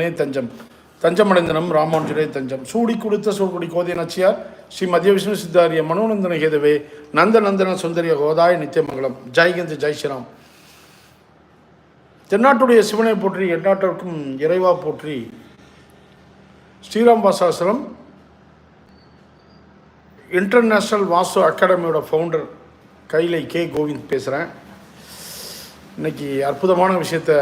நே தஞ்சம். தஞ்சமடைந்தனம் ராமானுஜரே தஞ்சம். சூடி கொடுத்த சூழ்குடி கோதை நச்சியார் ஸ்ரீ மத்திய விஷ்ணு சித்தாரிய மனோநந்தன கேதவே நந்த நந்தன சுந்தரிய கோதாய நித்தியமங்கலம். ஜெய்கந்த் ஜெய் ஸ்ரீராம். தென்னாட்டுடைய சிவனை போற்றி எந்நாட்டிற்கும் இறைவா போற்றி ஸ்ரீராம் வாசாசிரம் இன்டர்நேஷ்னல் வாசு அகாடமியோட ஃபவுண்டர் கைலை கே. கோவிந்த் பேசுகிறேன் இன்னைக்கு அற்புதமான விஷயத்தை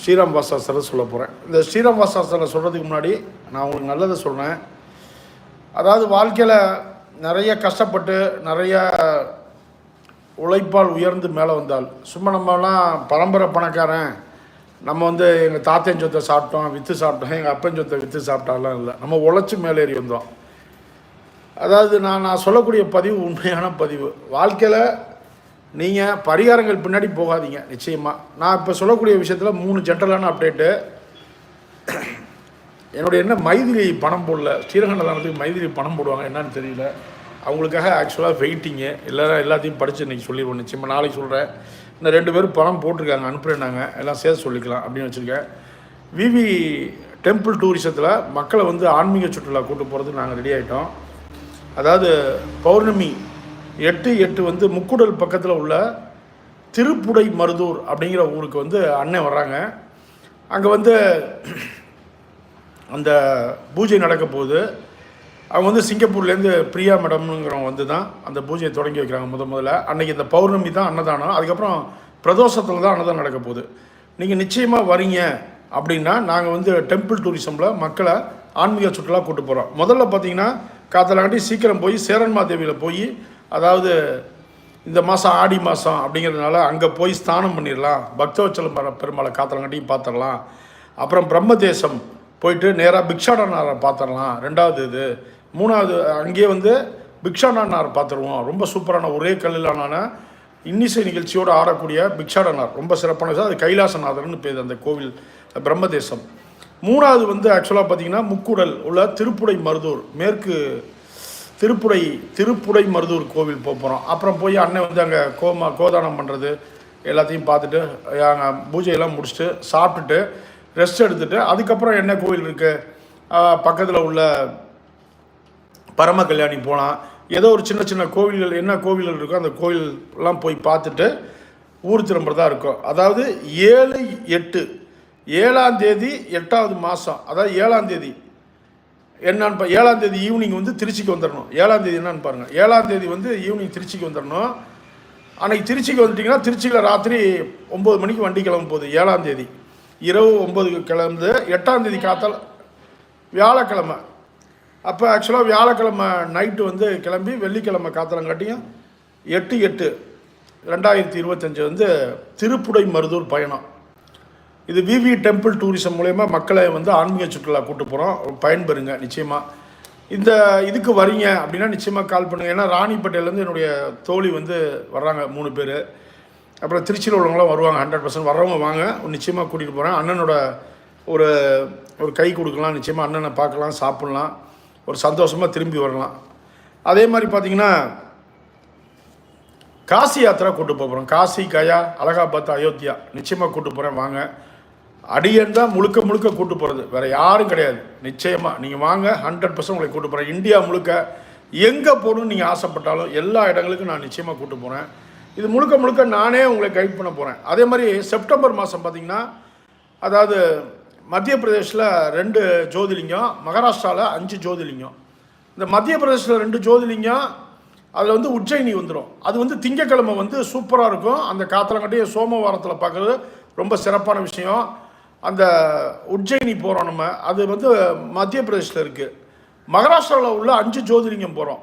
ஸ்ரீராம் வாசாசரை சொல்ல போகிறேன் இந்த ஸ்ரீராம் வாசாசரை சொல்கிறதுக்கு முன்னாடி நான் உங்களுக்கு நல்லதை சொல்கிறேன் அதாவது வாழ்க்கையில் நிறைய கஷ்டப்பட்டு நிறைய உழைப்பால் உயர்ந்து மேலே வந்தால் சும்மா நம்மலாம் பரம்பரை பணக்காரன் நம்ம வந்து எங்கள் தாத்தையன் சொத்தை சாப்பிட்டோம் விற்று சாப்பிட்டோம் எங்கள் அப்பன் சொத்தை விற்று சாப்பிட்டாலாம் இல்லை. நம்ம உழைச்சி மேலேறி வந்தோம். அதாவது நான் நான் சொல்லக்கூடிய பதிவு உண்மையான பதிவு. வாழ்க்கையில் நீங்கள் பரிகாரங்கள் பின்னாடி போகாதீங்க நிச்சயமாக நான் இப்போ சொல்லக்கூடிய விஷயத்தில் மூணு ஜென்ரலான அப்டேட்டு என்னுடைய என்ன மைதிலி பணம் போடல. ஸ்ரீரங்கநாதனத்துக்கு மைதிலி பணம் போடுவாங்க என்னன்னு தெரியல. அவங்களுக்காக ஆக்சுவலாக வெயிட்டிங்கு எல்லாரும் எல்லாத்தையும் படித்து இன்றைக்கி சொல்லிடுவோம் நிச்சயமாக நாளைக்கு சொல்கிறேன் இந்த ரெண்டு பேரும் பணம் போட்டிருக்காங்க அனுப்புகிறேன்னாங்க எல்லாம் சேர்த்து சொல்லிக்கலாம் அப்படின்னு வச்சுருக்கேன். விவி டெம்பிள் டூரிசத்தில் மக்களை வந்து ஆன்மீக சுற்றுலா கூட்டு போகிறதுக்கு நாங்கள் ரெடி ஆகிட்டோம் அதாவது பௌர்ணமி எட்டு எட்டு வந்து முக்குடல் பக்கத்தில் உள்ள திருப்புடை மருதூர் அப்படிங்கிற ஊருக்கு வந்து அண்ணன் வர்றாங்க. அங்கே வந்து அந்த பூஜை நடக்க போகுது. அவங்க வந்து சிங்கப்பூர்லேருந்து பிரியா மேடம்ங்கிறவங்க வந்து தான் அந்த பூஜையை தொடங்கி வைக்கிறாங்க முத முதல்ல. அன்றைக்கி இந்த பௌர்ணமி தான் அன்னதானம். அதுக்கப்புறம் பிரதோஷத்தில் தான் அன்னதானம் நடக்க போகுது. நீங்கள் நிச்சயமாக வரீங்க அப்படின்னா நாங்கள் வந்து டெம்பிள் டூரிசமில் மக்களை ஆன்மீக சுற்றுலா கூட்டு போகிறோம் முதல்ல பார்த்தீங்கன்னா காத்தலாண்டி சீக்கிரம் போய் சேரன்மாதேவியில் போய் அதாவது இந்த மாதம் ஆடி மாதம் அப்படிங்கிறதுனால அங்கே போய் ஸ்தானம் பண்ணிடலாம். பக்தவச்சலம் பெருமாளை காத்தலங்காட்டியும் பார்த்துடலாம். அப்புறம் பிரம்மதேசம் போயிட்டு நேராக பிக்ஷாடனாரை பார்த்துடலாம். ரெண்டாவது இது. மூணாவது அங்கேயே வந்து பிக்ஷாடனார் பார்த்துருவோம். ரொம்ப சூப்பரான ஒரே கல்லிலான இன்னிசை நிகழ்ச்சியோடு ஆடக்கூடிய பிக்ஷாடனார். ரொம்ப சிறப்பான விஷயம். அது கைலாசநாதர்னு பேர் அந்த கோவில் பிரம்மதேசம். மூணாவது வந்து ஆக்சுவலாக பார்த்தீங்கன்னா முக்குடல் உள்ள திருப்புடை மருதூர் மேற்கு திருப்புடை திருப்புடை மருதூர் கோவில் போக போகிறோம் அப்புறம் போய் அண்ணன் வந்து அங்கே கோமா கோதானம் பண்ணுறது எல்லாத்தையும் பார்த்துட்டு அங்கே பூஜையெல்லாம் முடிச்சுட்டு சாப்பிட்டுட்டு ரெஸ்ட் எடுத்துகிட்டு அதுக்கப்புறம் என்ன கோவில் இருக்குது பக்கத்தில் உள்ள பரம கல்யாணி போனால் ஏதோ ஒரு சின்ன சின்ன கோவில்கள் என்ன கோவில்கள் இருக்கோ அந்த கோவில்லாம் போய் பார்த்துட்டு ஊர் திரும்புறதா இருக்கும். அதாவது ஏழு எட்டு ஏழாம் தேதி எட்டாவது மாதம் அதாவது ஏழாம் தேதி. என்னன்னு பா ஏழாம் தேதி ஈவினிங் வந்து திருச்சிக்கு வந்துடணும் ஏழாம் தேதி என்னன்னு பாருங்கள் ஏழாம் தேதி வந்து ஈவினிங் திருச்சிக்கு வந்துடணும் அன்னைக்கு திருச்சிக்கு வந்துட்டிங்கன்னா திருச்சியில் ராத்திரி ஒம்பது மணிக்கு வண்டி கிளம்பும் போகுது ஏழாம் தேதி. இரவு ஒம்பதுக்கு கிளம்புது. எட்டாம் தேதி காத்தால் வியாழக்கிழமை. அப்போ ஆக்சுவலாக வியாழக்கிழமை நைட்டு வந்து கிளம்பி வெள்ளிக்கிழமை காத்தலங்காட்டியும் எட்டு எட்டு ரெண்டாயிரத்தி இருபத்தஞ்சி வந்து திருப்புடை மருதூர் பயணம். இது விவி டெம்பிள் டூரிசம் மூலயமா மக்களை வந்து ஆன்மீக சுற்றுலா கூட்டு போகிறோம் பயன்பெறுங்க நிச்சயமாக இந்த இதுக்கு வரீங்க அப்படின்னா நிச்சயமாக கால் பண்ணுங்கள் ஏன்னா ராணிப்பேட்டையிலேருந்து என்னுடைய தோழி வந்து வர்றாங்க மூணு பேர். அப்புறம் திருச்சியில் உள்ளவங்களாம் வருவாங்க ஹண்ட்ரட் பர்சன்ட் வர்றவங்க வாங்க நிச்சயமாக கூட்டிகிட்டு போகிறேன் அண்ணனோட ஒரு ஒரு கை கொடுக்கலாம் நிச்சயமாக அண்ணனை பார்க்கலாம் சாப்பிட்லாம். ஒரு சந்தோஷமாக திரும்பி வரலாம். அதே மாதிரி பார்த்தீங்கன்னா காசி யாத்திரா கூட்டு போகிறோம் காசி கயா அலகாபாத் அயோத்தியா. நிச்சயமாக கூட்டு போகிறேன் வாங்க. அடியன் தான் முழுக்க முழுக்க கூட்டு போகிறது வேறு யாரும் கிடையாது. நிச்சயமாக நீங்கள் வாங்க ஹண்ட்ரட் பர்சன்ட் உங்களை கூட்டு போகிறேன் இந்தியா முழுக்க எங்கே போகணும்னு நீங்கள் ஆசைப்பட்டாலும் எல்லா இடங்களுக்கும் நான் நிச்சயமாக கூட்டு போகிறேன் இது முழுக்க முழுக்க நானே உங்களை கைட் பண்ண போகிறேன் அதே மாதிரி செப்டம்பர் மாதம் பார்த்தீங்கன்னா அதாவது மத்திய பிரதேஷில் ரெண்டு ஜோதிலிங்கம் மகாராஷ்டிராவில் அஞ்சு ஜோதிலிங்கம். இந்த மத்திய பிரதேசத்தில் ரெண்டு ஜோதிலிங்கம் அதில் வந்து உஜ்ஜயினி வந்துடும் அது வந்து திங்கக்கிழமை வந்து சூப்பராக இருக்கும். அந்த காத்திரங்கட்டையும் சோமவாரத்தில் பார்க்குறது ரொம்ப சிறப்பான விஷயம். அந்த உஜ்ஜயினி போகிறோம் நம்ம. அது வந்து மத்திய பிரதேசத்தில் இருக்குது மகாராஷ்டிராவில் உள்ள அஞ்சு ஜோதிலிங்கம் போகிறோம்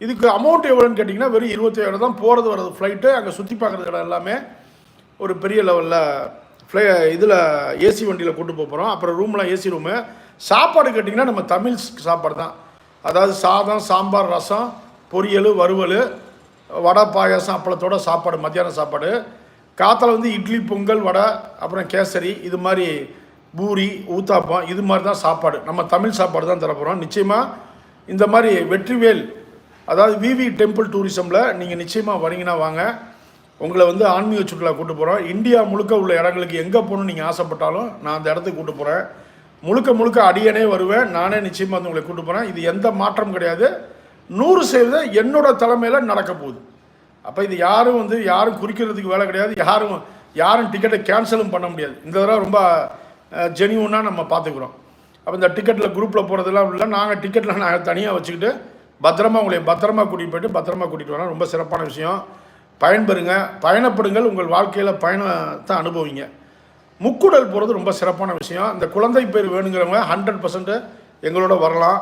இதுக்கு அமௌண்ட் எவ்வளோன்னு கேட்டிங்கன்னா வெறும் இருபத்தேழு தான் போகிறது வர்றது ஃப்ளைட்டு அங்கே சுற்றி பார்க்குறது இடம் எல்லாமே ஒரு பெரிய லெவலில் ஃப்ளை இதில் ஏசி வண்டியில் கூட்டு போக போகிறோம் அப்புறம் ரூம்லாம் ஏசி ரூமு சாப்பாடு கேட்டிங்கன்னா நம்ம தமிழ் சாப்பாடு தான். அதாவது சாதம் சாம்பார் ரசம் பொரியல் வறுவல் வடை பாயாசம் அப்பளத்தோட சாப்பாடு மத்தியான சாப்பாடு. காத்தில் வந்து இட்லி பொங்கல் வடை அப்புறம் கேசரி இது மாதிரி பூரி ஊத்தாப்பம் இது மாதிரி தான் சாப்பாடு. நம்ம தமிழ் சாப்பாடு தான் தரப்போகிறோம் நிச்சயமாக இந்த மாதிரி வெற்றிவேல் அதாவது விவி டெம்பிள் டூரிசமில் நீங்கள் நிச்சயமாக வரீங்கன்னா வாங்க. உங்களை வந்து ஆன்மீக சுற்றுலா கூட்டு போகிறோம் இந்தியா முழுக்க உள்ள இடங்களுக்கு எங்கே போகணும்னு நீங்கள் ஆசைப்பட்டாலும் நான் அந்த இடத்துக்கு கூட்டு போகிறேன் முழுக்க முழுக்க அடியனே வருவேன். நானே நிச்சயமாக வந்து உங்களை கூட்டு போகிறேன் இது எந்த மாற்றம் கிடையாது. நூறு சதவீதம் என்னோட தலைமையில் நடக்க போகுது. அப்போ இது யாரும் வந்து யாரும் குறிக்கிறதுக்கு வேலை கிடையாது. யாரும் யாரும் டிக்கெட்டை கேன்சலும் பண்ண முடியாது. இந்த தடவை ரொம்ப ஜெனியூனாக நம்ம பார்த்துக்குறோம். அப்போ இந்த டிக்கெட்டில் குரூப்பில் போகிறதெல்லாம் இல்லை. நாங்கள் டிக்கெட்டில் நாங்கள் தனியாக வச்சுக்கிட்டு பத்திரமா உங்களை பத்திரமா கூட்டிகிட்டு போயிட்டு பத்திரமா கூட்டிகிட்டு வரலாம். ரொம்ப சிறப்பான விஷயம். பயன்பெறுங்க. பயணப்படுங்கள். உங்கள் வாழ்க்கையில் பயணத்தை அனுபவிங்க. முக்குடல் போகிறது ரொம்ப சிறப்பான விஷயம். இந்த குழந்தை பேர் வேணுங்கிறவங்க ஹண்ட்ரட் பர்சன்ட் எங்களோட வரலாம்.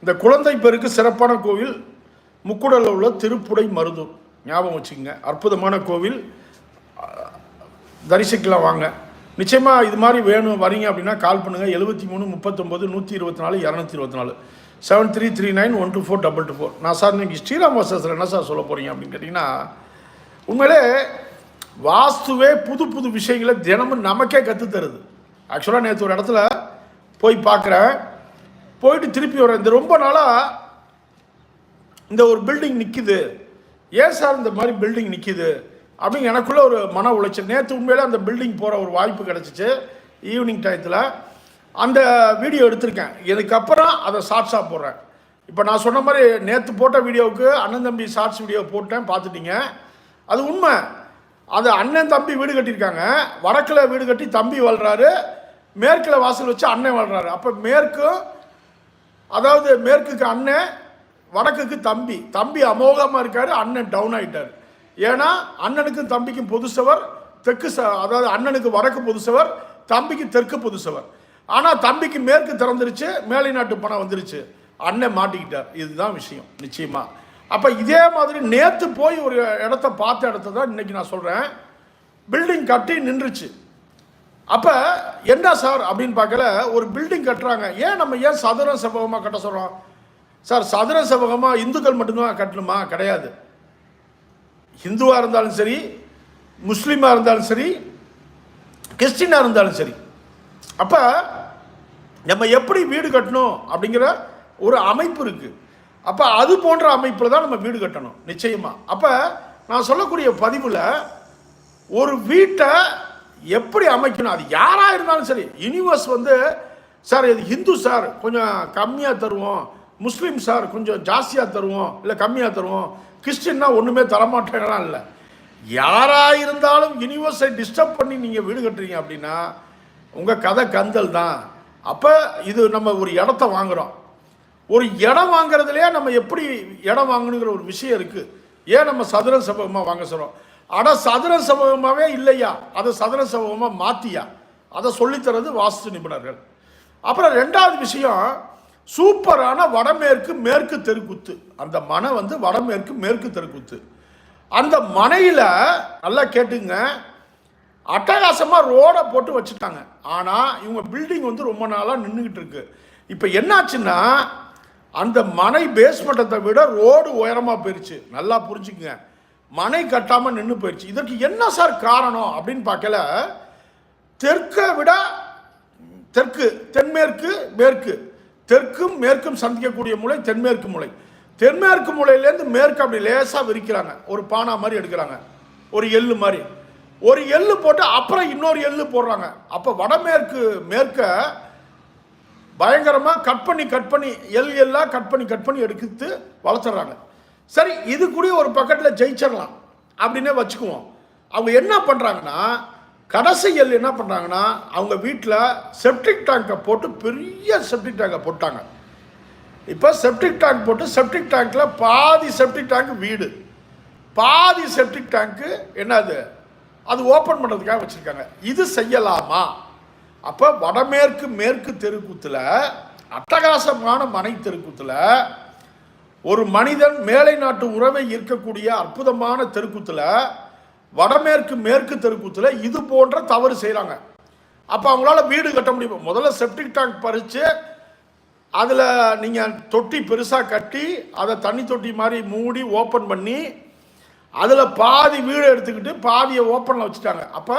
இந்த குழந்தை பேருக்கு சிறப்பான கோவில் முக்குடலில் உள்ள திருப்புடை மருதூர். ஞாபகம் வச்சுக்கோங்க. அற்புதமான கோவில். தரிசிக்கலாம் வாங்க. நிச்சயமாக இது மாதிரி வேணும் வரீங்க அப்படின்னா கால் பண்ணுங்கள் எழுபத்தி மூணு முப்பத்தொம்போது நூற்றி இருபத்தி நாலு இரநூத்தி இருபத்தி நாலு. Seven three three nine one two four double two four நான் சார் நீங்கள் ஸ்ரீராம் வாசத்தில் என்ன சார் சொல்ல போகிறீங்க அப்படின்னு கேட்டிங்கன்னா உண்மையிலே வாஸ்துவே புது புது விஷயங்களை தினமும் நமக்கே கற்றுத்தருது ஆக்சுவலாக நேற்று ஒரு இடத்துல போய் பார்க்குறேன். போயிட்டு திருப்பி வரேன். இந்த ரொம்ப நாளாக இந்த ஒரு பில்டிங் நிற்கிது ஏன் சார் இந்த மாதிரி பில்டிங் நிற்கிது அப்படின்னு எனக்குள்ளே ஒரு மன உளைச்சல். நேற்று உண்மையிலே அந்த பில்டிங் போகிற ஒரு வாய்ப்பு கிடச்சிச்சு ஈவினிங் டயத்தில் அந்த வீடியோ எடுத்திருக்கேன். இதுக்கப்புறம் அதை ஷார்ட்ஸாக போடுறேன். இப்போ நான் சொன்ன மாதிரி நேற்று போட்ட வீடியோவுக்கு அண்ணன் தம்பி ஷார்ட்ஸ் வீடியோ போட்டேன் பார்த்துட்டீங்க. அது உண்மை. அது அண்ணன் தம்பி வீடு கட்டியிருக்காங்க. வடக்கில் வீடு கட்டி தம்பி வாழ்கிறாரு மேற்கில் வாசல் வச்சு அண்ணன் வாழ்கிறாரு அப்போ மேற்கும் அதாவது மேற்குக்கு அண்ணன் வடக்குக்கு தம்பி. தம்பி அமோகமாக இருக்காரு அண்ணன் டவுன் ஆயிட்டார். ஏன்னா அண்ணனுக்கும் தம்பிக்கும் பொதுசவர் தெற்கு ச அதாவது அண்ணனுக்கு வடக்கு பொதுசவர் தம்பிக்கு தெற்கு பொதுசவர் ஆனால் தம்பிக்கு மேற்கு திறந்துருச்சு மேலை நாட்டு பணம் வந்துருச்சு. அண்ணன் மாட்டிக்கிட்டார். இதுதான் விஷயம். நிச்சயமாக அப்போ இதே மாதிரி நேற்று போய் ஒரு இடத்த பார்த்த இடத்த தான் இன்னைக்கு நான் சொல்கிறேன் பில்டிங் கட்டி நின்றுச்சு. அப்போ என்ன சார் அப்படின்னு பார்க்கல ஒரு பில்டிங் கட்டுறாங்க. ஏன் நம்ம ஏன் சதுரம் செவ்வகமாக கட்ட சொல்கிறோம் சார் சதுர செவ்வகமாக இந்துக்கள் மட்டும்தான் கட்டணுமா? கிடையாது. ஹிந்துவாக இருந்தாலும் சரி முஸ்லீமாக இருந்தாலும் சரி கிறிஸ்டினாக இருந்தாலும் சரி. அப்போ நம்ம எப்படி வீடு கட்டணும் அப்படிங்கிற ஒரு அமைப்பு இருக்குது அப்போ அது போன்ற அமைப்பில் தான் நம்ம வீடு கட்டணும் நிச்சயமாக அப்போ நான் சொல்லக்கூடிய பதிவில் ஒரு வீட்டை எப்படி அமைக்கணும்? அது யாராக இருந்தாலும் சரி யூனிவர்ஸ் வந்து சார் இது ஹிந்து சார் கொஞ்சம் கம்மியாக தருவோம். முஸ்லீம் சார் கொஞ்சம் ஜாஸ்தியாக தருவோம் இல்லை கம்மியாக தருவோம். கிறிஸ்டின்னா ஒன்றுமே தரமாட்டேங்கலாம் இல்லை. யாராக இருந்தாலும் யூனிவர்ஸை டிஸ்டர்ப் பண்ணி நீங்கள் வீடு கட்டுறீங்க அப்படின்னா உங்கள் கதை கந்தல் தான். அப்போ இது நம்ம ஒரு இடத்த வாங்குகிறோம் ஒரு இடம் வாங்குறதுலையே நம்ம எப்படி இடம் வாங்கணுங்கிற ஒரு விஷயம் இருக்குது ஏன் நம்ம சதுர சபகமாக வாங்க சொல்கிறோம் ஆனால் சதுர சபகமாகவே இல்லையா? அதை சதுர சபகமாக மாற்றியா அதை சொல்லித்தரது வாஸ்து நிபுணர்கள். அப்புறம் ரெண்டாவது விஷயம் சூப்பரான வடமேற்கு மேற்கு தெருக்குத்து. அந்த மனை வந்து வடமேற்கு மேற்கு தெருக்குத்து. அந்த மனையில் நல்லா கேட்டுங்க அட்டகாசமாக ரோடை போட்டு வச்சுட்டாங்க. ஆனால் இவங்க பில்டிங் வந்து ரொம்ப நாளாக நின்றுக்கிட்டு இருக்கு. இப்போ என்னாச்சுன்னா அந்த மனை பேஸ்மெண்ட்டத்தை விட ரோடு உயரமாக போயிடுச்சு நல்லா புரிஞ்சுக்குங்க. மனை கட்டாமல் நின்று போயிடுச்சு இதற்கு என்ன சார் காரணம் அப்படின்னு பார்க்கல. தெற்கை விட தெற்கு தென்மேற்கு மேற்கு. தெற்கும் மேற்கும் சந்திக்கக்கூடிய மூளை தென்மேற்கு மூலை தென்மேற்கு மூலையிலேருந்து மேற்கு அப்படி லேசாக விரிக்கிறாங்க. ஒரு பானா மாதிரி எடுக்கிறாங்க. ஒரு எள்ளு மாதிரி. ஒரு எள்ளு போட்டு அப்புறம் இன்னொரு எள்ளு போடுறாங்க. அப்போ வடமேற்கு மேற்க பயங்கரமாக கட் பண்ணி கட் பண்ணி எல் எல்லாம் கட் பண்ணி கட் பண்ணி எடுத்து வளர்த்துறாங்க. சரி இது கூட ஒரு பக்கத்தில் ஜெயிச்சிடலாம். அப்படின்னே வச்சுக்குவோம். அவங்க என்ன பண்ணுறாங்கன்னா கடைசியில் என்ன பண்ணுறாங்கன்னா அவங்க வீட்டில் செப்டிக் டேங்கை போட்டு பெரிய செப்டிக் டேங்கை போட்டாங்க. இப்போ செப்டிக் டேங்க் போட்டு செப்டிக் டேங்க்கில் பாதி செப்டிக் டேங்க் வீடு. பாதி செப்டிக் டேங்க்கு என்னது? அது ஓப்பன் பண்ணுறதுக்காக வச்சுருக்காங்க. இது செய்யலாமா? அப்போ வடமேற்கு மேற்கு தெருக்கூத்தில் அட்டகாசமான மனை தெருக்கூத்தில் ஒரு மனிதன் மேலை நாட்டு உறவை இருக்கக்கூடிய அற்புதமான தெருக்கூத்தில் வடமேற்கு மேற்கு தெருக்கூத்தில் இது போன்ற தவறு செய்கிறாங்க அப்போ அவங்களால வீடு கட்ட முடியும்? முதல்ல செப்டிக் டேங்க் பறித்து அதில் நீங்கள் தொட்டி பெருசாக கட்டி அதை தண்ணி தொட்டி மாதிரி மூடி ஓப்பன் பண்ணி அதில் பாதி வீடு எடுத்துக்கிட்டு பாதியை ஓப்பனில் வச்சுட்டாங்க. அப்போ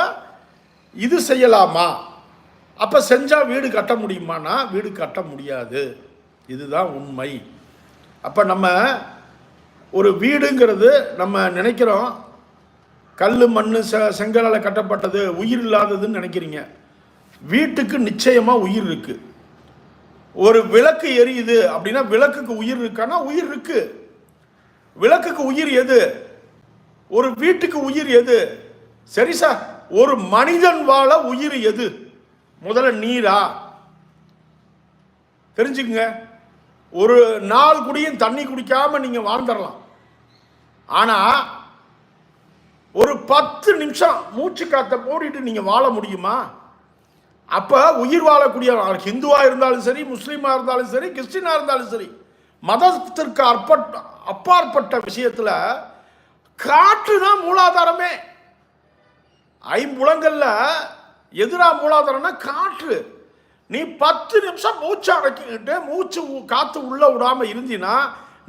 இது செய்யலாமா? அப்போ செஞ்சால் வீடு கட்ட முடியுமானா வீடு கட்ட முடியாது. இதுதான் உண்மை. அப்போ நம்ம ஒரு வீடுங்கிறது நம்ம நினைக்கிறோம் கல் மண் செ செங்கலால் கட்டப்பட்டது உயிர் இல்லாததுன்னு நினைக்கிறீங்க. வீட்டுக்கு நிச்சயமாக உயிர் இருக்கு. ஒரு விளக்கு எரியுது அப்படின்னா விளக்குக்கு உயிர் இருக்கானா? உயிர் இருக்கு. விளக்குக்கு உயிர் எது? ஒரு வீட்டுக்கு உயிர் எது? சரி சார் ஒரு மனிதன் வாழ உயிர் எது? முதல்ல நீரா? தெரிஞ்சுக்குங்க. ஒரு நாள் குடியும் தண்ணி குடிக்காம நீங்க வாழ்ந்துடலாம். ஆனா பத்து நிமிஷம் மூச்சு காத்த போடிட்டு நீங்கள் வாழ முடியுமா? அப்போ உயிர் வாழக்கூடிய ஹிந்துவாக இருந்தாலும் சரி முஸ்லீமாக இருந்தாலும் சரி கிறிஸ்டினாக இருந்தாலும் சரி மதத்திற்கு அற்பட்ட அப்பாற்பட்ட விஷயத்தில் காற்று தான் மூலாதாரமே. ஐம்புலங்களில் எதிராக மூலாதாரம்னா காற்று. நீ பத்து நிமிஷம் மூச்சு அடக்கிக்கிட்டு மூச்சு காற்று உள்ளே விடாமல் இருந்தினா இருந்தீன்னா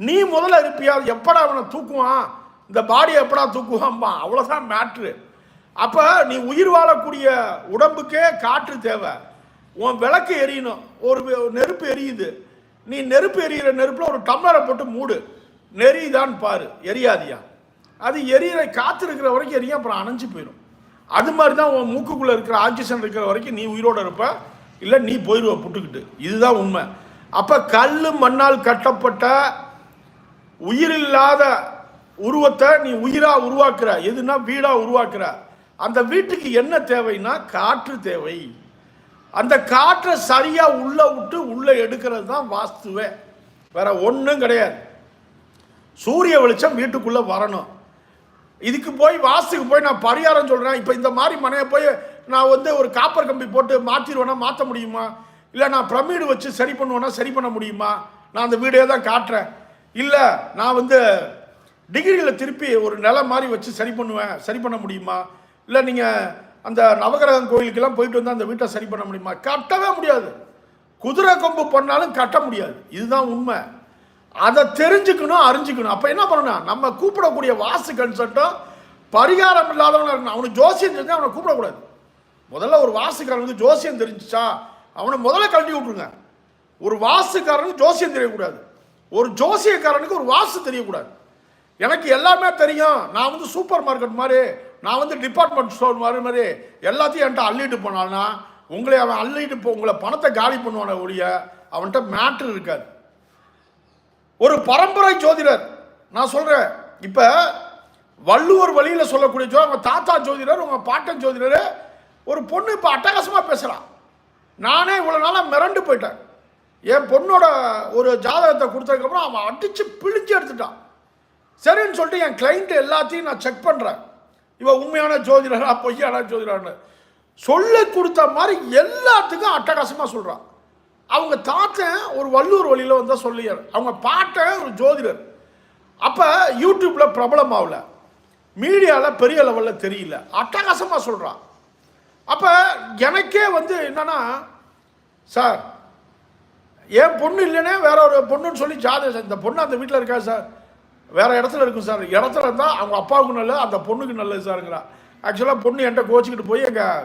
நீ முதல்ல இருப்பியா? எப்படா அவனை தூக்குவான்? இந்த பாடியை எப்படா தூக்குவான்பா அவ்வளோதான் மேட்ரு அப்போ நீ உயிர் வாழக்கூடிய உடம்புக்கே காற்று தேவை. உன் விளக்கு எரியணும். ஒரு நெருப்பு எரியுது. நீ நெருப்பு எரியிற நெருப்பில் ஒரு டம்ளரை போட்டு மூடு. நெறிதான் பாரு. எரியாதியா? அது எரியிற காற்று இருக்கிற வரைக்கும் எரியும் அப்புறம் அணைஞ்சு போயிடும். அது மாதிரி தான் உன் மூக்குக்குள்ளே இருக்கிற ஆக்சிஜன் இருக்கிற வரைக்கும் நீ உயிரோட இருப்ப. இல்லை நீ போயிடுவ புட்டுக்கிட்டு. இதுதான் உண்மை. அப்போ கல் மண்ணால் கட்டப்பட்ட உயிரில்லாத உருவத்தை நீ உயிரா உருவாக்குற எதுனா வீடா உருவாக்குற. அந்த வீட்டுக்கு என்ன தேவைன்னா காற்று தேவை. அந்த காற்றை சரியா உள்ள விட்டு உள்ள எடுக்கிறது தான் வாஸ்துவே. வேற ஒன்றும் கிடையாது. சூரிய வெளிச்சம் வீட்டுக்குள்ள வரணும். இதுக்கு போய் வாஸ்துக்கு போய் நான் பரிகாரம் சொல்றேன். இப்போ இந்த மாதிரி மனையை போய் நான் வந்து ஒரு காப்பர் கம்பி போட்டு மாற்றிடுவேன்னா மாற்ற முடியுமா? இல்லை நான் பிரமிடு வச்சு சரி பண்ணுவேன்னா சரி பண்ண முடியுமா? நான் அந்த வீடே தான் காட்டுறேன். இல்லை நான் வந்து டிகிரியில் திருப்பி ஒரு நிலை மாதிரி வச்சு சரி பண்ணுவேன். சரி பண்ண முடியுமா? இல்லை நீங்கள் அந்த நவகிரகம் கோயிலுக்கெல்லாம் போயிட்டு வந்தால் அந்த வீட்டை சரி பண்ண முடியுமா? கட்டவே முடியாது. குதிரை கொம்பு பண்ணாலும் கட்ட முடியாது. இதுதான் உண்மை. அதை தெரிஞ்சுக்கணும் அறிஞ்சுக்கணும். அப்போ என்ன பண்ணணும்? நம்ம கூப்பிடக்கூடிய வாசு கன்சல்ட்டும் பரிகாரம் இல்லாதவனாக இருக்கணும். அவனுக்கு ஜோசியம் தெரிஞ்சால் அவனை கூப்பிடக்கூடாது. முதல்ல ஒரு வாசுக்காரனுக்கு ஜோசியம் தெரிஞ்சுச்சா? அவனை முதல்ல கழட்டி விட்ருங்க ஒரு வாசுக்காரனுக்கு ஜோசியம் தெரியக்கூடாது. ஒரு ஜோசியக்காரனுக்கு ஒரு வாசு தெரியக்கூடாது. எனக்கு எல்லாமே தெரியும். நான் வந்து சூப்பர் மார்க்கெட் மாதிரி நான் வந்து டிபார்ட்மெண்ட் ஸ்டோர் மாதிரி மாதிரி எல்லாத்தையும் என்கிட்ட அள்ளிட்டு போனான்னா உங்களை அவன் அள்ளிட்டு போ உங்களை பணத்தை காலி பண்ணுவான ஒழிய அவன்கிட்ட மேட்ரு இருக்காது. ஒரு பரம்பரை ஜோதிடர் நான் சொல்கிறேன் இப்போ வள்ளுவர் வழியில் சொல்லக்கூடிய ஜோ உங்க தாத்தா ஜோதிடர் உங்கள் பாட்டன் ஜோதிடர் ஒரு பொண்ணு இப்போ அட்டகாசமாக பேசுகிறான் நானே இவ்வளோ நாளாக மிரண்டு போயிட்டேன். என் பொண்ணோட ஒரு ஜாதகத்தை கொடுத்ததுக்கப்புறம் அவன் அடித்து பிழிஞ்சு எடுத்துட்டான். சரின்னு சொல்லிட்டு என் கிளைண்ட்டு எல்லாத்தையும் நான் செக் பண்ணுறேன் இவன் உண்மையான ஜோதிடரா பொய்யான ஜோதிடரான்னு சொல்ல கொடுத்த மாதிரி எல்லாத்துக்கும் அட்டகாசமாக சொல்கிறான் அவங்க தாத்தன் ஒரு வள்ளூர் வழியில் வந்தால் சொல்லியார். அவங்க பாட்டன் ஒரு ஜோதிடர். அப்போ யூடியூப்பில் பிரபலம் ஆகல மீடியாவில் பெரிய லெவலில் தெரியல. அட்டகாசமாக சொல்கிறான் அப்போ எனக்கே வந்து என்னன்னா சார் என் பொண்ணு இல்லைன்னே வேற ஒரு பொண்ணுன்னு சொல்லி ஜாதகம் இந்த பொண்ணு அந்த வீட்டில் இருக்கா சார்? வேறு இடத்துல இருக்கும் சார். இடத்துல இருந்தால் அவங்க அப்பாவுக்கு நல்லது அந்த பொண்ணுக்கு நல்லது சாருங்களா ஆக்சுவலாக பொண்ணு என்கிட்ட கோச்சிக்கிட்டு போய் எங்கள்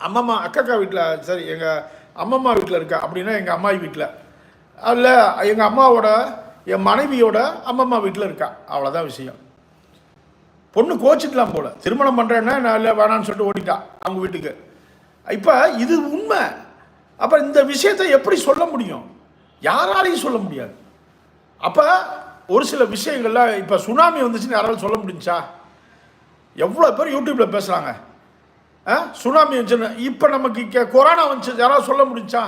அம்மம்மா அக்கக்கா வீட்டில் சரி எங்கள் அம்மம்மா வீட்டில் இருக்கா அப்படின்னா எங்கள் அம்மாயி வீட்டில் அதில் எங்கள் அம்மாவோட என் மனைவியோட அம்மம்மா வீட்டில் இருக்கா. அவ்வளோதான் விஷயம். பொண்ணு கோச்சிக்கலாம் போல். திருமணம் பண்ணுறேன்னா நான் இல்லை வேணான்னு சொல்லிட்டு ஓடிட்டா அவங்க வீட்டுக்கு. இப்போ இது உண்மை. அப்போ இந்த விஷயத்தை எப்படி சொல்ல முடியும்? யாராலையும் சொல்ல முடியாது. அப்போ ஒரு சில விஷயங்கள்ல இப்போ சுனாமி வந்துச்சுன்னு யாராலும் சொல்ல முடிஞ்சா? எவ்வளோ பேர் யூடியூப்பில் பேசுகிறாங்க ஆ? சுனாமி வந்துச்சுன்னு. இப்போ நமக்கு இங்கே கொரோனா வந்துச்சு யாராவது சொல்ல முடிஞ்சா?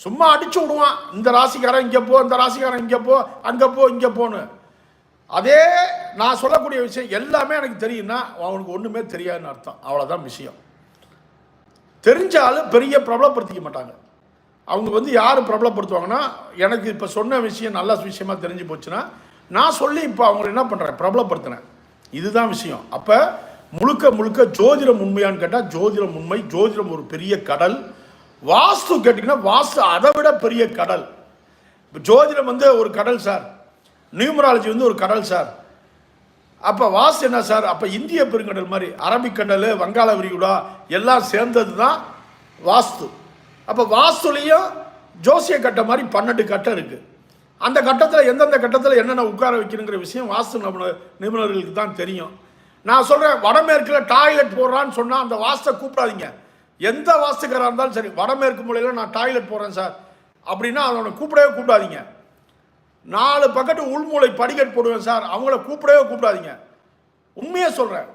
சும்மா அடிச்சு விடுவான். இந்த ராசிக்காரன் இங்கே போ இந்த ராசிக்காரன் இங்கே போ அங்கே போ இங்கே போன்னு. அதே நான் சொல்லக்கூடிய விஷயம் எல்லாமே எனக்கு தெரியும்னா அவனுக்கு ஒன்றுமே தெரியாதுன்னு அர்த்தம். அவ்வளோதான் விஷயம். தெரிஞ்சாலும் பெரிய பிரபலப்படுத்திக்க மாட்டாங்க. அவங்க வந்து யார் பிரபலப்படுத்துவாங்கன்னா எனக்கு இப்போ சொன்ன விஷயம் நல்ல விஷயமா தெரிஞ்சு போச்சுன்னா நான் சொல்லி இப்போ அவங்களை என்ன பண்ணுறேன் பிரபலப்படுத்தினேன் இதுதான் விஷயம். அப்போ முழுக்க முழுக்க ஜோதிடம் உண்மையான்னு கேட்டால் ஜோதிடம் உண்மை ஜோதிடம் ஒரு பெரிய கடல். வாஸ்து கேட்டிங்கன்னா வாஸ்து அதை விட பெரிய கடல். இப்போ ஜோதிடம் வந்து ஒரு கடல் சார். நியூமராலஜி வந்து ஒரு கடல் சார். அப்போ வாஸ்து என்ன சார்? அப்போ இந்திய பெருங்கடல் மாதிரி அரபிக்கடல் வங்காள விரிகுடா எல்லாம் சேர்ந்தது தான் வாஸ்து. அப்போ வாஸ்துலேயும் ஜோசிய கட்டை மாதிரி பன்னெண்டு கட்டம் இருக்குது அந்த கட்டத்தில் எந்தெந்த கட்டத்தில் என்னென்ன உட்கார வைக்கணுங்கிற விஷயம் வாஸ்து நிபுணர் நிபுணர்களுக்கு தான் தெரியும். நான் சொல்கிறேன் வடமேற்கில் டாய்லெட் போடுறான்னு சொன்னால் அந்த வாஸ்தை கூப்பிடாதீங்க. எந்த வாஸ்துக்காராக இருந்தாலும் சரி வடமேற்கு மூலையில் நான் டாய்லெட் போடுறேன் சார். அப்படின்னா அவனை கூப்பிடவே கூப்பிடாதீங்க. நாலு பக்கத்து உள்மூளை படிக்கட் போடுவேன் சார் அவங்கள கூப்பிடவே கூப்பிடாதீங்க. உண்மையாக சொல்கிறேன்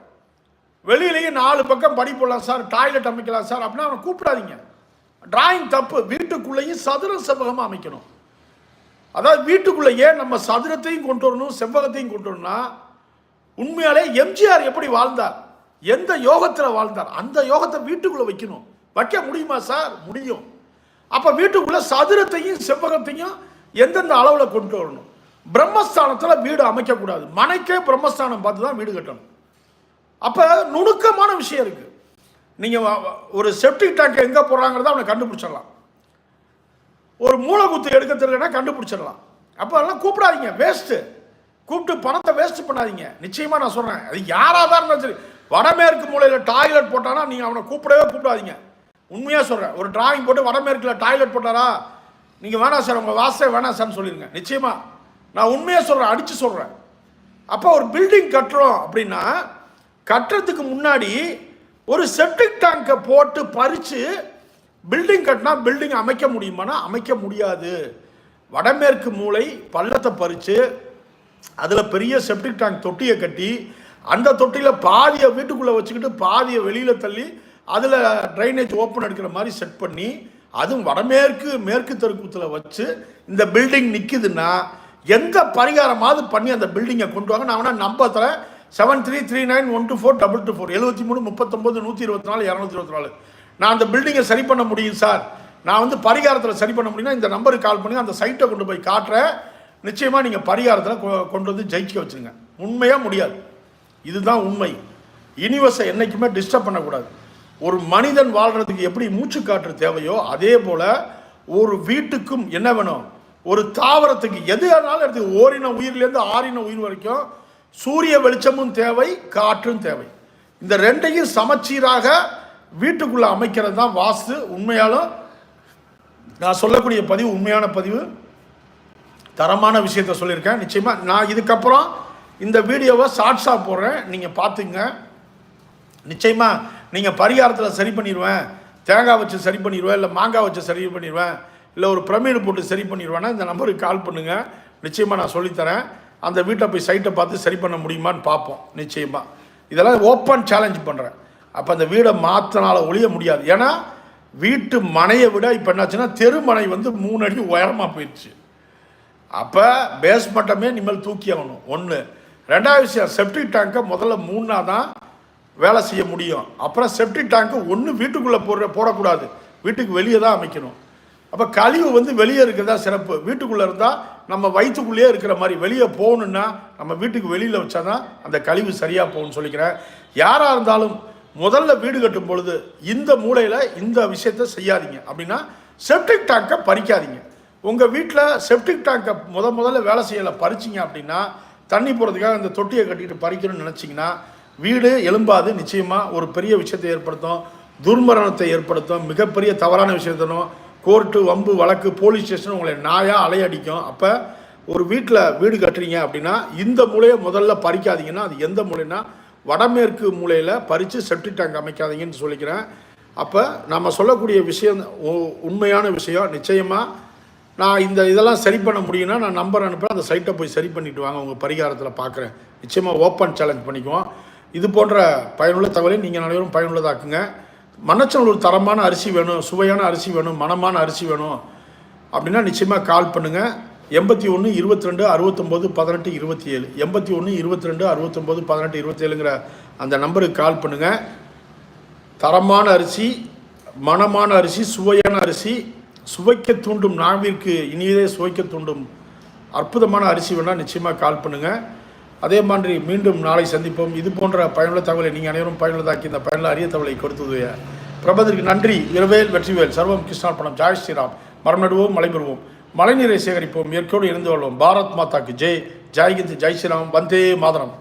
வெளியிலேயே நாலு பக்கம் படி போடலாம் சார் டாய்லெட் அமைக்கலாம் சார் அப்படின்னா அவனை கூப்பிடாதீங்க. டிராயிங் தப்பு வீட்டுக்குள்ளேயும் சதுர செவ்வகமாக அமைக்கணும். அதாவது வீட்டுக்குள்ளேயே நம்ம சதுரத்தையும் கொண்டு வரணும் செவ்வகத்தையும் கொண்டு வரணும்னா உண்மையாலே எம்ஜிஆர் எப்படி வாழ்ந்தார்? எந்த யோகத்தில் வாழ்ந்தார்? அந்த யோகத்தை வீட்டுக்குள்ளே வைக்கணும். வைக்க முடியுமா சார்? முடியும். அப்போ வீட்டுக்குள்ளே சதுரத்தையும் செவ்வகத்தையும் எந்தெந்த அளவில் கொண்டு வரணும்? பிரம்மஸ்தானத்தில் வீடு அமைக்கக்கூடாது. மனைக்கே பிரம்மஸ்தானம் பார்த்து தான் வீடு கட்டணும். அப்போ நுணுக்கமான விஷயம் இருக்குது நீங்கள் ஒரு செப்டிக் டேங்க் எங்கே போடுறாங்கிறத அவனை கண்டுபிடிச்சிடலாம். ஒரு மூளைக்குத்து எடுக்க தெரியலன்னா கண்டுபிடிச்சிடலாம். அப்போ அதெல்லாம் கூப்பிடாதீங்க வேஸ்ட்டு கூப்பிட்டு பணத்தை வேஸ்ட் பண்ணாதீங்க. நிச்சயமாக நான் சொல்கிறேன் அது யாராக தான் இருந்தாலும் சரி. வடமேற்கு மூலையில் டாய்லெட் போட்டானா நீங்கள் அவனை கூப்பிடவே கூப்பிடாதீங்க. உண்மையாக சொல்கிறேன் ஒரு டிராயிங் போட்டு வடமேற்கில் டாய்லெட் போட்டாரா? நீங்கள் வேணாம் சார் உங்கள் வாசே வேணாம் சார்னு சொல்லிடுங்க. நிச்சயமாக நான் உண்மையாக சொல்கிறேன் அடித்து சொல்கிறேன் அப்போ ஒரு பில்டிங் கட்டுறோம் அப்படின்னா கட்டுறதுக்கு முன்னாடி ஒரு செப்டிக் டேங்கை போட்டு பறித்து பில்டிங் கட்டினா பில்டிங் அமைக்க முடியுமானா அமைக்க முடியாது. வடமேற்கு மூளை பள்ளத்தை பறித்து அதில் பெரிய செப்டிக் டேங்க் தொட்டியை கட்டி அந்த தொட்டியில் பாதியை வீட்டுக்குள்ளே வச்சுக்கிட்டு பாதியை வெளியில் தள்ளி அதில் ட்ரைனேஜ் ஓப்பன் எடுக்கிற மாதிரி செட் பண்ணி அதுவும் வடமேற்கு மேற்கு தெருக்கூத்தில் வச்சு இந்த பில்டிங் நிற்குதுன்னா எந்த பரிகாரமாவது பண்ணி அந்த பில்டிங்கை கொண்டு வாங்க. நான் வேணால் நம்பர் தரேன். Seven three three nine one two four double two four எழுபத்தி மூணு முப்பத்தொம்பது நூற்றி இருபத்தி நாலு இரநூத்தி இருபத்தி நாலு. நான் அந்த பில்டிங்கை சரி பண்ண முடியும் சார் நான் வந்து பரிகாரத்தில் சரி பண்ண முடியும்னா இந்த நம்பருக்கு கால் பண்ணி அந்த சைட்டை கொண்டு போய் காட்டுறேன். நிச்சயமாக நீங்கள் பரிகாரத்தில் கொ- கொண்டு வந்து ஜெயிக்க வச்சுருங்க. உண்மையாக முடியாது. இதுதான் உண்மை. யூனிவர்ஸை என்றைக்குமே டிஸ்டர்ப் பண்ணக்கூடாது. ஒரு மனிதன் வாழ்கிறதுக்கு எப்படி மூச்சு காற்று தேவையோ அதே போல் ஒரு வீட்டுக்கும் என்ன வேணும்? ஒரு தாவரத்துக்கு எது ஆனாலும் எடுத்து ஓரின உயிர்லேருந்து ஆறின உயிர் வரைக்கும் சூரிய வெளிச்சமும் தேவை காற்றும் தேவை. இந்த ரெண்டையும் சமச்சீராக வீட்டுக்குள்ளே அமைக்கிறது தான் வாஸ்து உண்மையாலும் நான் சொல்லக்கூடிய பதிவு உண்மையான பதிவு. தரமான விஷயத்த சொல்லியிருக்கேன் நிச்சயமாக நான் இதுக்கப்புறம் இந்த வீடியோவை ஷார்ட்ஸாக போடுறேன் நீங்கள் பார்த்துங்க. நிச்சயமாக நீங்கள் பரிகாரத்தில் சரி பண்ணிடுவேன் தேங்காய் வச்சு சரி பண்ணிடுவேன் இல்லை மாங்காய் வச்சு சரி பண்ணிடுவேன் இல்லை ஒரு பிரமீடு போட்டு சரி பண்ணிடுவேன்னா இந்த நம்பருக்கு கால் பண்ணுங்கள் நிச்சயமாக நான் சொல்லித்தரேன். அந்த வீட்டை போய் சைட்டை பார்த்து சரி பண்ண முடியுமான்னு பார்ப்போம். நிச்சயமாக இதெல்லாம் ஓப்பன் சேலஞ்ச் பண்ணுறேன் அப்போ அந்த வீடை மாற்றினால ஒழிய முடியாது. ஏன்னா வீட்டு மனையை விட இப்போ என்னாச்சுன்னா தெருமனை வந்து மூணு அடி உயரமாக போயிடுச்சு அப்போ பேஸ் மட்டமே இனிமேல் தூக்கி ஆகணும். ஒன்று ரெண்டாவது விஷயம் செப்டிக் டேங்கை முதல்ல மூணா தான் வேலை செய்ய முடியும். அப்புறம் செப்டிக் டேங்க்கு ஒன்று வீட்டுக்குள்ளே போடுற போடக்கூடாது. வீட்டுக்கு வெளியே தான் அமைக்கணும். அப்போ கழிவு வந்து வெளியே இருக்கிறதா சிறப்பு. வீட்டுக்குள்ளே இருந்தால் நம்ம வயிற்றுக்குள்ளேயே இருக்கிற மாதிரி வெளியே போகணுன்னா நம்ம வீட்டுக்கு வெளியில் வச்சா தான் அந்த கழிவு சரியாக போகணும்னு சொல்லிக்கிறேன். யாராக இருந்தாலும் முதல்ல வீடு கட்டும் பொழுது இந்த மூலையில் இந்த விஷயத்த செய்யாதீங்க. அப்படின்னா செப்டிக் டேங்கை பறிக்காதீங்க. உங்கள் வீட்டில் செப்டிக் டேங்கை முத முதல்ல வேலை செய்யலை பறிச்சிங்க அப்படின்னா தண்ணி போகிறதுக்காக இந்த தொட்டியை கட்டிட்டு பறிக்கணும்னு நினச்சிங்கன்னா வீடு எலும்பாது நிச்சயமாக ஒரு பெரிய விஷயத்தை ஏற்படுத்தும். துர்மரணத்தை ஏற்படுத்தும். மிகப்பெரிய தவறான விஷயத்தனும் கோர்ட்டு வம்பு வழக்கு போலீஸ் ஸ்டேஷன் உங்களை நாயாக அலையடிக்கும். அப்போ ஒரு வீட்டில் வீடு கட்டுறீங்க அப்படின்னா இந்த மூலையை முதல்ல பறிக்காதீங்கன்னா அது எந்த மூலைன்னா வடமேற்கு மூலையில் பறித்து செப்டிக் டேங்க் அமைக்காதீங்கன்னு சொல்லிக்கிறேன். அப்போ நம்ம சொல்லக்கூடிய விஷயம் உ- உண்மையான விஷயம் நிச்சயமாக நான் இந்த இதெல்லாம் சரி பண்ண முடியும்னா நான் நம்பர் அனுப்புகிறேன் அந்த சைட்டை போய் சரி பண்ணிட்டு வாங்க. உங்கள் பரிகாரத்தில் பார்க்குறேன் நிச்சயமாக ஓப்பன் சேலஞ்ச் பண்ணிக்குவோம். இது போன்ற பயனுள்ள தகவலை நீங்கள் அனைவரும் பயனுள்ளதாக்குங்க. மனச்சல் ஒரு தரமான அரிசி வேணும் சுவையான அரிசி வேணும் மனமான அரிசி வேணும். அப்படின்னா நிச்சயமாக கால் பண்ணுங்கள் எண்பத்தி ஒன்று இருபத்தி ரெண்டு அறுபத்தொம்போது பதினெட்டு இருபத்தி ஏழு. எண்பத்தி ஒன்று இருபத்தி ரெண்டு அறுபத்தொம்போது பதினெட்டு இருபத்தேழுங்கிற அந்த நம்பருக்கு கால் பண்ணுங்கள் தரமான அரிசி மனமான அரிசி சுவையான அரிசி சுவைக்க தூண்டும் நாவிற்கு இனியதே சுவைக்க தூண்டும் அற்புதமான அரிசி வேணால் நிச்சயமாக கால் பண்ணுங்கள் அதே மாதிரி மீண்டும் நாளை சந்திப்போம். இது போன்ற பயனுள்ள தகவலை நீங்கள் அனைவரும் பயனுள்ளதாக்கி இந்த பயனுள்ள அரிய தகவலை கொடுத்தது பிரபதற்கு நன்றி. இரவேல் வெற்றிவேல். சர்வம் கிருஷ்ணா பணம் ஜாய் ஸ்ரீராம். மரம் நடுவோம் மலை பெறுவோம். மழைநீரை சேகரிப்போம் இயற்கையோடு இருந்து கொள்வோம். பாரத் மாதாக்கு ஜெய். ஜெய்ஹிந்த் ஜெய் ஸ்ரீராம். வந்தே மாதரம்.